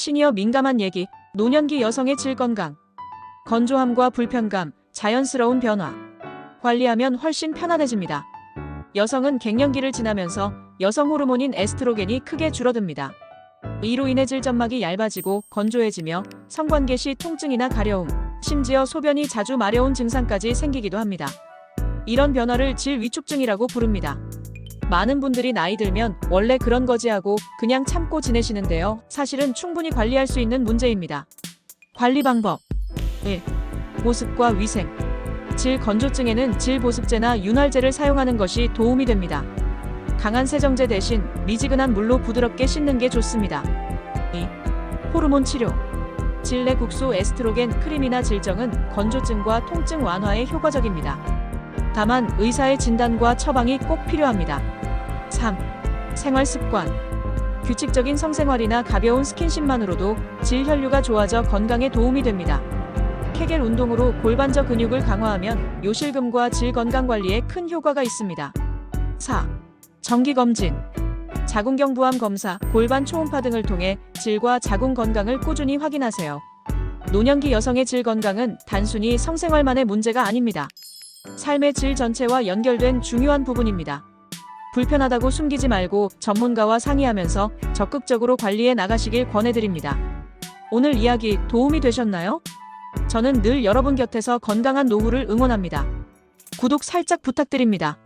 시니어 민감한 얘기, 노년기 여성의 질 건강, 건조함과 불편감, 자연스러운 변화. 관리하면 훨씬 편안해집니다. 여성은 갱년기를 지나면서 여성 호르몬인 에스트로겐이 크게 줄어듭니다. 이로 인해 질점막이 얇아지고 건조해지며 성관계 시 통증이나 가려움, 심지어 소변이 자주 마려운 증상까지 생기기도 합니다. 이런 변화를 질 위축증이라고 부릅니다. 많은 분들이 나이 들면 원래 그런 거지 하고 그냥 참고 지내시는데요. 사실은 충분히 관리할 수 있는 문제입니다. 관리 방법 1. 보습과 위생 질 건조증에는 질 보습제나 윤활제를 사용하는 것이 도움이 됩니다. 강한 세정제 대신 미지근한 물로 부드럽게 씻는 게 좋습니다. 2. 호르몬 치료 질내 국소 에스트로겐 크림이나 질정은 건조증과 통증 완화에 효과적입니다. 다만 의사의 진단과 처방이 꼭 필요합니다. 3. 생활 습관. 규칙적인 성생활이나 가벼운 스킨십만으로도 질 혈류가 좋아져 건강에 도움이 됩니다. 케겔 운동으로 골반저 근육을 강화하면 요실금과 질 건강 관리에 큰 효과가 있습니다. 4. 정기 검진. 자궁경 부암 검사, 골반 초음파 등을 통해 질과 자궁 건강을 꾸준히 확인하세요. 노년기 여성의 질 건강은 단순히 성생활만의 문제가 아닙니다. 삶의 질 전체와 연결된 중요한 부분입니다. 불편하다고 숨기지 말고 전문가와 상의하면서 적극적으로 관리해 나가시길 권해드립니다. 오늘 이야기 도움이 되셨나요? 저는 늘 여러분 곁에서 건강한 노후를 응원합니다. 구독 살짝 부탁드립니다.